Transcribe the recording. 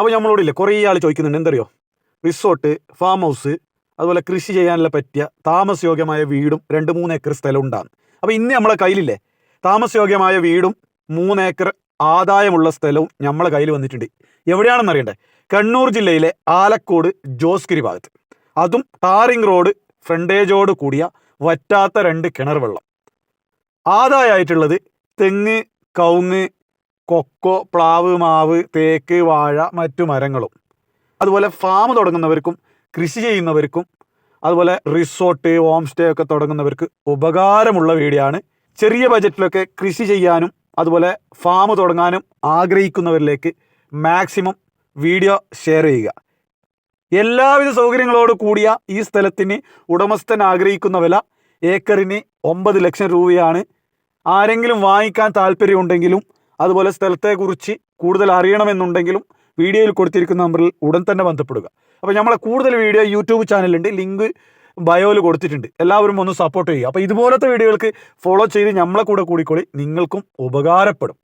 അപ്പോൾ നമ്മളോടില്ലേ കുറേ ആൾ ചോദിക്കുന്നുണ്ട് എന്തറിയോ? റിസോർട്ട് ഫാം ഹൗസ് അതുപോലെ കൃഷി ചെയ്യാനുള്ള പറ്റിയ താമസയോഗ്യമായ വീടും രണ്ട് മൂന്ന് ഏക്കർ സ്ഥലം ഉണ്ടാകും അപ്പോൾ ഇന്ന് നമ്മളെ കയ്യിലില്ലേ താമസയോഗ്യമായ വീടും മൂന്ന് ഏക്കർ ആദായമുള്ള സ്ഥലവും നമ്മളെ കയ്യിൽ വന്നിട്ടുണ്ട്. എവിടെയാണെന്ന് അറിയണ്ടേ? കണ്ണൂർ ജില്ലയിലെ ആലക്കോട് ജോസ്ഗിരി ഭാഗത്ത്. അതും ടാറിംഗ് റോഡ് ഫ്രണ്ടേജോട് കൂടിയ വറ്റാത്ത രണ്ട് കിണർ വെള്ളം. ആദായമായിട്ടുള്ളത് തെങ്ങ് കവുങ്ങ് കൊക്കോ പ്ലാവ് മാവ് തേക്ക് വാഴ മറ്റു മരങ്ങളും. അതുപോലെ ഫാം തുടങ്ങുന്നവർക്കും കൃഷി ചെയ്യുന്നവർക്കും അതുപോലെ റിസോർട്ട് ഹോം സ്റ്റേ ഒക്കെ തുടങ്ങുന്നവർക്ക് ഉപകാരമുള്ള ആണ് ചെറിയ ബജറ്റിലൊക്കെ കൃഷി ചെയ്യാനും അതുപോലെ ഫാം തുടങ്ങാനും ആഗ്രഹിക്കുന്നവരിലേക്ക് മാക്സിമം വീഡിയോ ഷെയർ ചെയ്യുക. എല്ലാവിധ സൗകര്യങ്ങളോട് കൂടിയ ഈ സ്ഥലത്തിന് ഉടമസ്ഥൻ ആഗ്രഹിക്കുന്ന വില ഏക്കറിന് ഒമ്പത് ലക്ഷം രൂപയാണ്. ആരെങ്കിലും വാങ്ങിക്കാൻ താല്പര്യമുണ്ടെങ്കിലും അതുപോലെ സ്ഥലത്തെക്കുറിച്ച് കൂടുതൽ അറിയണമെന്നുണ്ടെങ്കിലും വീഡിയോയിൽ കൊടുത്തിരിക്കുന്ന നമ്പറിൽ ഉടൻ തന്നെ ബന്ധപ്പെടുക. അപ്പോൾ നമ്മളെ കൂടുതൽ വീഡിയോ യൂട്യൂബ് ചാനലുണ്ട് ലിങ്ക് ബയോയിൽ കൊടുത്തിട്ടുണ്ട്. എല്ലാവരും ഒന്ന് സപ്പോർട്ട് ചെയ്യുക. അപ്പോൾ ഇതുപോലത്തെ വീഡിയോകൾക്ക് ഫോളോ ചെയ്ത് നമ്മളെ കൂടെ കൂടിക്കോളി. നിങ്ങൾക്കും ഉപകാരപ്പെടും.